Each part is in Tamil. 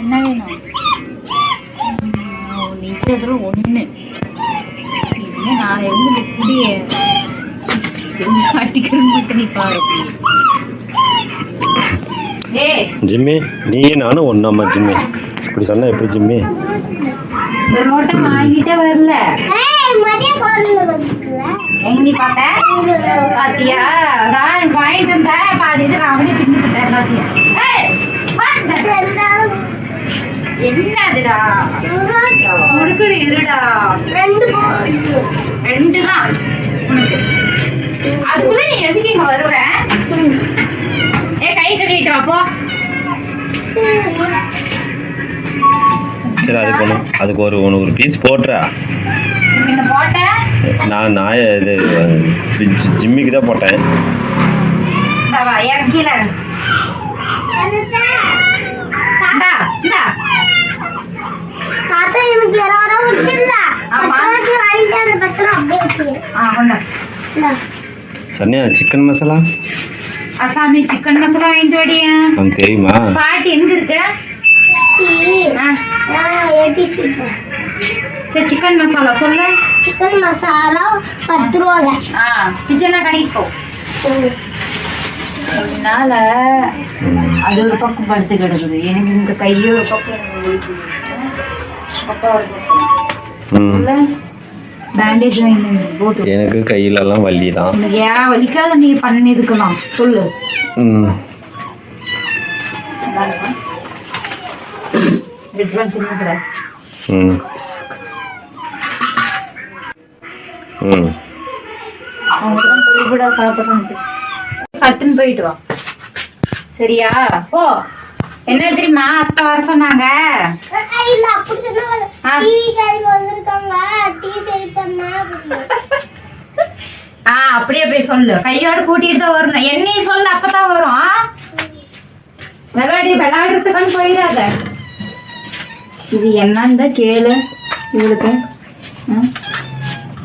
என்ன வேணும் நீ இதில் ஒன்று இனிமே நான் இருந்து இந்த குடிய காட்டிக்கிறேன்னு மட்டும் நீ. ஏய் ஜிம்மி நீ நானும் ஒன்றாம்மா ஜிம்மி. இப்படி சொன்னா எப்படி ஜிம்மி? ஒரு நோட்டை வாங்கிட்டே வரல. எங்க நீ பார்த்த பாத்தியா? நான் வாங்கிட்டு வந்தேன் பாதி இது நான் அவனே தின்னுட்டேன். என்னதுடா? கொடுக்குற இருடா? ரெண்டு கோல் ரெண்டு தான் உனக்கு. அதுக்குள்ள நீ எதுக்கு இங்க வருவ? ஏ கை கழுவிட்டு வா போ. சரி அதுக்கு ஒன்று அதுக்கு ஒரு ஒன்று ஒரு பீஸ் போட்டுறா நான் நான் இது ஜிம்மிக்கு தான் போட்டேன் இந்தா வா இறக்கில இந்தா இந்தா தாத்தா எனக்கு இருபது ரூபா விட்டுல ஆமா. பத்து ரூபாய்க்கு வாங்கிட்டு அந்த பத்து ரூபா அப்படியே சன்னியா சிக்கன் மசாலா அசாமி சிக்கன் மசாலா வாங்கிட்டு வாடியா உனக்கு தெரியுமா பாட்டி எங்க இருக்கு சரி சிக்கன் மசாலா சொல்லு சிக்கன் மசாலா பத்து ரூபால ஆ கிச்சனா கடைக்கு போ அதனால அது ஒரு பக்கம் படுத்து கிடக்குது எனக்கு இந்த கையோ ஒரு பக்கம். அப்பா ஒரு பக்கம். பேண்டேஜ் வாங்கி போட்டு எனக்கு கையிலலாம் வலி தான் ஏன் வலிக்காத நீ பண்ணிருக்கலாம் சொல்லு. ம். ம். ம். சாப்பிட்றேன்ட்டு. சட்டுன்னு போயிட்டு வா. சரியா? போ. என்ன தெரியுமா? அத்தை வர சொன்னாங்க. இல்ல அப்படி சொன்னா. டிவி காரங்க வந்திருக்காங்க. டீ சரி பண்ணா. ஆ அப்படியே போய் சொல்லு. கையோட கூட்டிட்டு தான் வரணும். என்னையும் சொல்லு அப்பதான் வரும்? விளையாடி விளையாடுறதுக்கான்னு போயிடாத. இது என்னன்னு தான் கேளு. இவளுக்கு?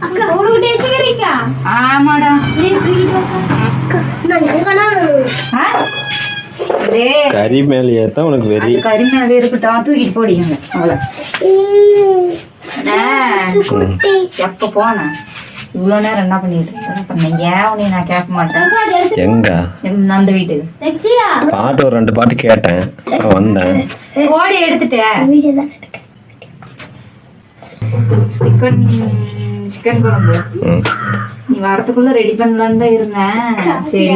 அக்கா டேச்சுக்கிறீக்கா ஆமாடா. நீ நான் எங்கனா ஆ? கறி மேலே ஏற்ற உனக்கு வெறி. கருமை அது இருக்கட்டும். தூக்கிட்டு போடிங்க. அவளை குட்டி எப்போ போனேன் இவ்வளோ நேரம் என்ன பண்ணிட்டு இருக்க? ஏன் உன்னை நான் கேட்க மாட்டேன்? எங்க? அந்த வீட்டுக்கு. பாட்டு ஒரு ரெண்டு பாட்டு கேட்டேன். வந்தேன். ஓடி எடுத்துட்டேன் தான் சிக்கன் சிக்கன் குழம்பு நீ வரதுக்குள்ள ரெடி பண்ணலான்னு தான் இருந்தேன். சரி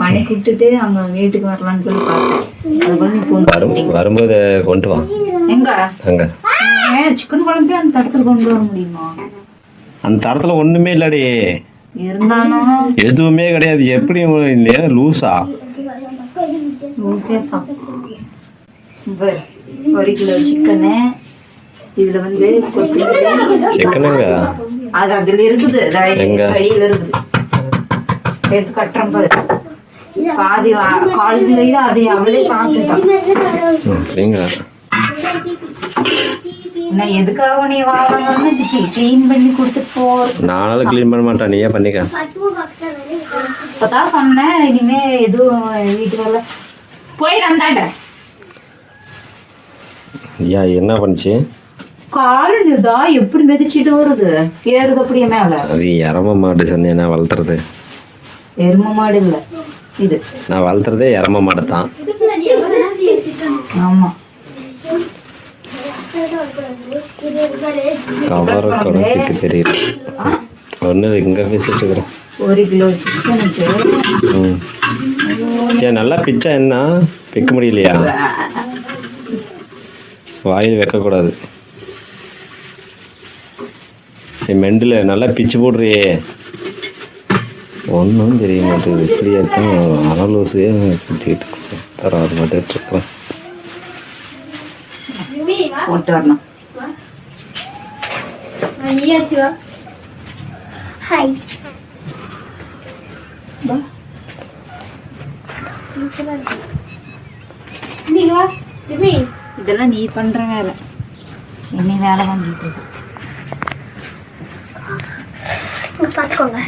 மணி கூப்பிட்டுட்டு அவங்க வீட்டுக்கு வரலான்னு சொல்லி பார்த்தேன். அதுக்குள்ள நீ பூந்து வரும்போது கொண்டு வா. எங்க? அங்கே. ஏன் சிக்கன் குழம்பு அந்த தடத்துல கொண்டு வர முடியுமா? அந்த தரத்தில் ஒன்றுமே இல்லடி. இருந்தாலும் எதுவுமே கிடையாது. எப்படி நேரம் லூஸா ஊசியா தான். ஒரு கிலோ சிக்கனு இதுல வந்து கொத்தமல்லி சிக்கனுங்க அது அதுல இருக்குது? வழியில இருக்குது. எடுத்து கட்டுறேன் பாரு. பாதி வா- கால் கிலோ அதை அவளே சாப்பிட்டுட்டான் நான் எதுக்காக உன்னை வாங்கணும்னு க்ளீன் பண்ணி கொடுத்துட்டு போ? நானாலும் க்ளீன் பண்ண மாட்டேன் நீயே பண்ணிக்க. இப்பதான் சொன்னேன் இனிமே எதுவும் வீட்டு வேலை போய் ஐயா என்ன பண்ணுச்சு? கால் இதா எப்படி மிதிச்சிட்டு வருது? ஏறுது அப்படியே மேல. அது எரம மாடு சொன்னேன் நான் வளர்த்துறது. எரும மாடு இல்ல. இது. நான் வளர்த்துறதே எரம மாடு தான் ஆமா. கவர கணக்கு தெரியல. ஒன்று இங்கே பேசிட்டு இருக்கிறேன். ஒரு கிலோ சிக்கனுக்கு ம். சரி நல்லா பிச்சா என்ன? பிக்க முடியலையா? வாயில் வைக்கக்கூடாது சரி மெண்டில் நல்லா பிச்சு போடுறியே. ஒன்றும் தெரிய மாட்டேங்குது. இப்படி எடுத்தோம் அனலூசே கூட்டிகிட்டு போட்டு வரணும். ஹாய் நீங்க வா. ஜிம்மி இதெல்லாம் நீ பண்ற வேலை. என்ன வேலை வாங்கிட்டு இருக்கு. பார்த்துக்கோங்க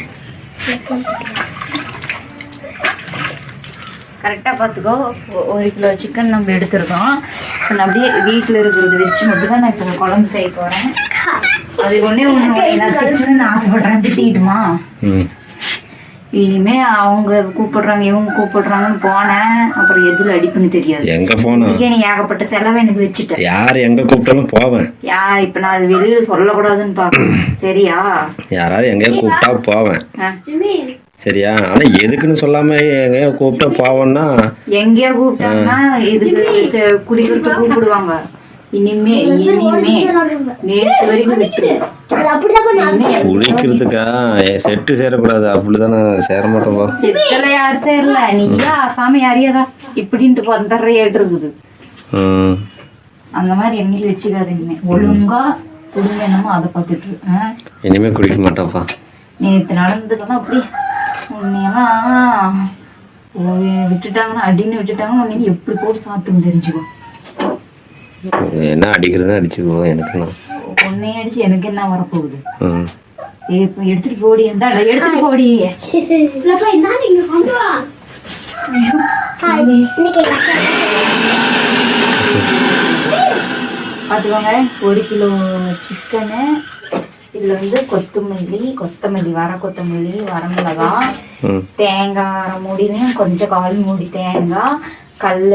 கரெக்டாக பார்த்துக்கோ ஒரு கிலோ சிக்கன் நம்ம எடுத்துருக்கோம். இப்போ நான் அப்படியே வீட்டில் இருக்கிறது வச்சு மட்டும் தான் நான் இப்போ குழம்பு செய்ய போகிறேன் அது ஒன்றே ஒன்று நான் திட்டணும்னு ஆசைப்படுறேன். திட்டிட்டுமா? ம். இனிமே அவங்க கூப்பிடுறாங்க இவங்க கூப்பிடுறாங்கன்னு போனேன். அப்புறம் எதில் அடிப்புன்னு தெரியாது. எங்க போனா இன்னைக்கே நீ ஏகப்பட்ட செலவை எனக்கு வச்சுட்ட. யார் எங்க கூப்பிட்டாலும் போவேன். யா இப்ப நான் அது வெளியில சொல்லக்கூடாதுன்னு பாக்குறேன் சரியா? யாராவது எங்கேயோ கூப்பிட்டா போவேன். சரியா? ஆனா எதுக்குன்னு சொல்லாம எங்கேயோ கூப்பிட்டா போவேன்னா எங்கேயா கூப்பிட்டாங்கன்னா இதுக்கு குடிக்கிறதுக்கு கூப்பிடுவாங்க. இனிமே இனிமே. நேற்று வரைக்கும் என் செட்டு சேரக்கூடாது. அப்படிதானே சேர மாட்டோம்பா சித்தல யார் சேரல? நீயா சாமி அறியாதா? இப்படின்ட்டு வந்துடுறையாட்டு இருக்குது ம். அந்த மாதிரி எண்ணெயில் வச்சுக்காத இனிமே. ஒழுங்கா குடும்பம் என்னமோ அதை பார்த்துட்டு? இனிமே குடிக்க மாட்டேன்ப்பா நேற்று நடந்ததுக்கெல்லாம் அப்படி. உன்னையெல்லாம் உன்னை விட்டுட்டாங்கன்னா அடின்னு விட்டுட்டாங்கன்னா உன்னை எப்படி போட்டு சாத்துன்னு தெரிஞ்சுக்கோ. என்ன அடிக்கிறதுன்னு அடிச்சுக்குவோம் எனக்குண்ணா உன்னைய அடிச்சு எனக்கு என்ன வரப்போகுது? இப்ப எடுத்துட்டு போடி எந்த எடுத்துட்டு போடி. இல்லப்பா, நீங்க கொண்டு வா. பார்த்துக்கோங்க ஒரு கிலோ சிக்கனு இதில் வந்து கொத்தமல்லி கொத்தமல்லி வர கொத்தமல்லி வரமிளகாய் ம். தேங்காய் அரை மூடிலையும் கொஞ்சம் கால் மூடி தேங்காய் கடல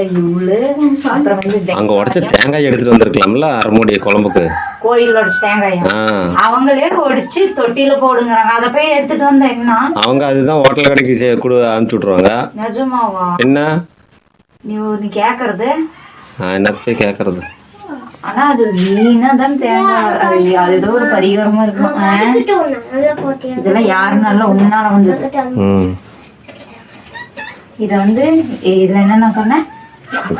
அப்புறம் வந்து அங்க உடச்ச தேங்காய் எடுத்துட்டு வந்திருக்கலாம்ல அரைமுடி குழம்புக்கு. கோயிலோட தேங்காய். ஆ. அவங்களே ஒடிச்சு தொட்டியில போடுங்கறாங்க. அதை போய் எடுத்துட்டு வந்தா என்ன? அவங்க அதுதான் ஹோட்டல் கடைக்கு சே- கொடு அனுப்பிச்சு விட்ருவாங்க நிஜமாவா? என்ன? நீ நீ கேக்குறது? நான் என்னத்த போய் கேட்கறது ஆனா அது வீணா தான் தேங்காய் அது ஏதோ ஒரு பரிகாரமா இருக்கும். இதெல்லாம் யாருனால உன்னால வந்தது ம். இத வந்து இதுல என்ன நான் சொன்னேன்?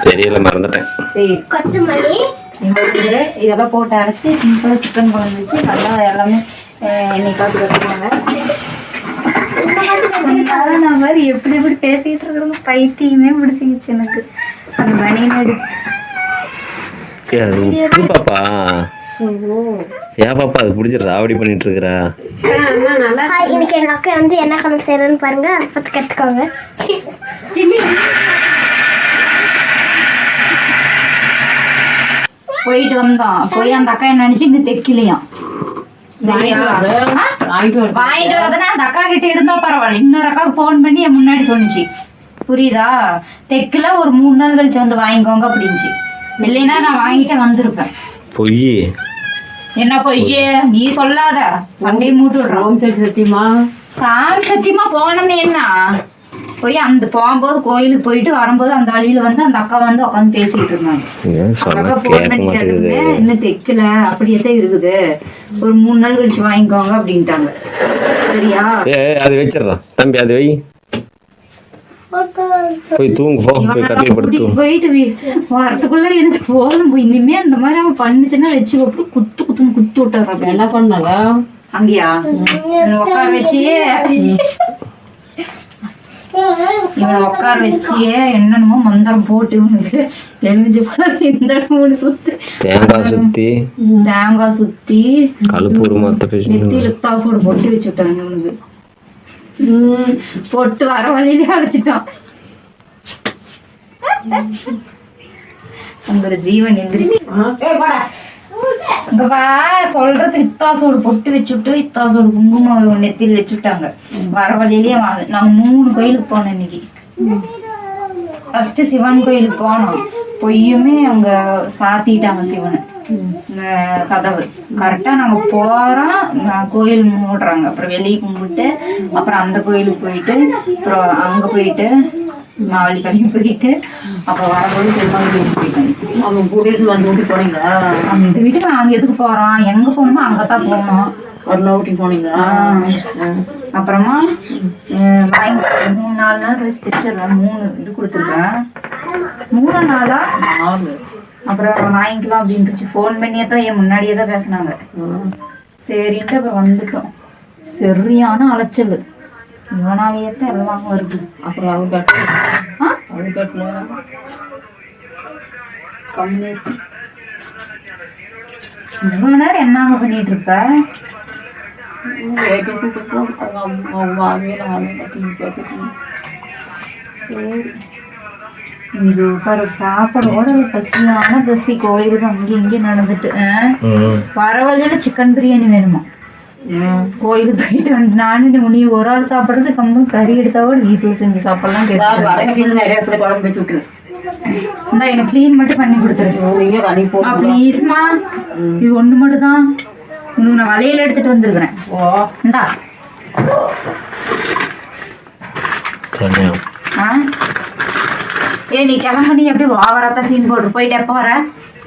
தெரியல மறந்துட்டேன். சரி கொத்தமல்லி இது இதெல்லாம் போட்டு அரைச்சி சிம்பிளாக சிக்கன் குழம்பு வச்சு நல்லா எல்லாமே அஹ், எண்ணெய் காத்து கட்டுவாங்க அதனால நான் மாதிரி எப்படி எப்படி பேசிட்டு இருக்கிறது பைத்தியமே பிடிச்சிக்கிச்சு எனக்கு. அந்த பனியன் எடுத்து ஏய், அது உப்பு பாப்பா. ஏன் பாப்பா அது பிடிச்சி ராவடி பண்ணிட்டு இருக்கிறா? ஹாய், இன்னைக்கு எங்க அக்கா வந்து என்ன குழம்பு செய்யறேன்னு பாருங்க அதை பார்த்து கத்துக்கோங்க. போயிட்டு வந்தோம். போய் அந்த அக்கா என்ன நினைச்சு இன்னும் தைக்கலையாம்? வாங்கிட்டு வரதுன்னா அந்த அக்கா கிட்ட இருந்தா பரவாயில்ல. இன்னொரு அக்காவுக்கு ஃபோன் பண்ணி என் முன்னாடி சொன்னுச்சு. புரியுதா? தெக்கல ஒரு மூணு நாள் கழிச்சு வந்து வாங்கிக்கோங்க அப்படின்ச்சு இல்லைன்னா நான் வாங்கிட்டு வந்திருப்பேன். பொய் என்ன பொய்யே? நீ சொல்லாத. சண்டையை மூட்டு விடுறோம் சாமி சத்தியமா போனோம்னு என்ன? போய் அந்த போகும்போது கோயிலுக்கு போயிட்டு வரும்போது அந்த வழியில வந்து அந்த அக்கா வந்து உட்காந்து பேசிட்டு இருந்தாங்க. அக்கா பண்ணி இன்னும் தைக்கல? அப்படியே தான் இருக்குது. ஒரு மூணு நாள் கழிச்சு வாங்கிக்கோங்க அப்படின்ட்டாங்க. சரியா? அது வச்சிடறான் தம்பி அது வை. போய் தூங்கு போ. போய் கட்டில் படுத்து போயிட்டு வீ- வரத்துக்குள்ள எனக்கு போதும் போய் இனிமே அந்த மாதிரி அவன் பண்ணுச்சுன்னா வச்சு அப்படி குத்து குத்துன்னு குத்து விட்டுறாங்க என்ன பண்ணாங்க? அங்கேயா? உட்கார வச்சியே. இவனை உட்கார வச்சியே என்னென்னமோ மந்திரம் போட்டு இவனுக்கு எலுமிச்சு போல இந்த மூணு சுத்து. தேங்காய் சுத்தி. தேங்காய் சுத்தி கழுப்பூர் மத்த பேசி நெத்தி லுத்தாசோட பொட்டு வச்சு விட்டாங்க இவனுக்கு பொட்டு வர வழியிலே அழைச்சிட்டான். அந்த ஜீவன் எந்திரிச்சு. இங்க வா சொல்றது இத்தாசோடு பொட்டு வச்சுட்டு இத்தாசோடு குங்குமம் நெத்தியில் வச்சுட்டாங்க வர வழியிலேயே வா- நாங்க மூணு கோயிலுக்கு போனோம் இன்னைக்கு. ஃபர்ஸ்ட் சிவன் கோயிலுக்கு போனோம். பொய்யுமே அவங்க சாத்திட்டாங்க சிவனை. கதவு. கரெக்டா நாங்க போறோம் கோயில் மூடுறாங்க. அப்புறம் வெளியே கும்பிட்டு அப்புறம் அந்த கோயிலுக்கு போயிட்டு அப்புறம் அங்க போயிட்டு மாவளி கடைக்கு போயிட்டு அப்புறம் வரும்போது பெருமாள் கோயிலுக்கு போயிட்டோம் அவங்க கூட்டிட்டு வந்து ஊட்டி போனீங்களா? அந்த வீட்டுக்கு நாங்க எதுக்கு போறோம்? எங்க போகணுமோ அங்கதான் போகணும். ஒரு ஊட்டி போனீங்களா? அப்புறமா மூணு நாலு நாள் கழிச்சு தைச்சிடுறேன் மூணு இது கொடுத்துருக்கேன். மூணு நாளா? நாலு. அப்புறம் வாங்கிக்கலாம் அப்படின்ட்டுச்சு. ஃபோன் பண்ணியே தான் என் முன்னாடியே தான் பேசினாங்க சரின்ட்டு அப்புறம் வந்துட்டோம். சரியான அலைச்சல். இவனாலேயே தான் எல்லாம் வருது அப்புறம் அவங்க பெட்ல கம்மி இவ்வளோ நேரம் என்னங்க பண்ணிட்டு இருப்ப இது உட்கார. சாப்பாடோட ஒரு பசியான பசி. கோயிலுக்கு அங்கேயும் இங்கேயும் நடந்துட்டு வர வழியில சிக்கன் பிரியாணி வேணுமா? கோயிலுக்கு போயிட்டு வந்து நானும் நீ ஒரு ஆள் சாப்பிட்றது கம்மல் கறி எடுத்தாவோட வீட்டில் செஞ்சு சாப்பிடலாம் கேட்டு வடக்கு நிறைய பேர் குழம்பு வச்சு விட்டுரு. இந்தா எனக்கு க்ளீன் மட்டும் பண்ணி கொடுத்துரு. நீங்க கனி போட்டு ப்ளீஸ்மா இது ஒன்று மட்டும் தான். உனக்கு நான் வளையல் எடுத்துட்டு வந்திருக்கிறேன். ஓ இந்தா. ஏ நீ கிளம்ப நீ எப்படி ஓவராத்த சீன் போட்டு போயிட்டு எப்போ வர?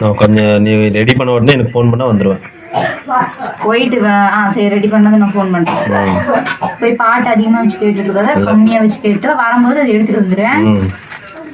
நான் கொஞ்சம் நீ ரெடி பண்ண உடனே எனக்கு ஃபோன் பண்ணால் வந்துடுவேன் போயிட்டு ஆ சரி ரெடி பண்ணது நான் ஃபோன் பண்ணுறேன் போய் பாட்டு அதிகமாக வச்சு கேட்டுட்டு இருக்காத கம்மியாக வச்சு கேட்டு வரும்போது அதை எடுத்துட்டு வந்துடுவேன். ம்.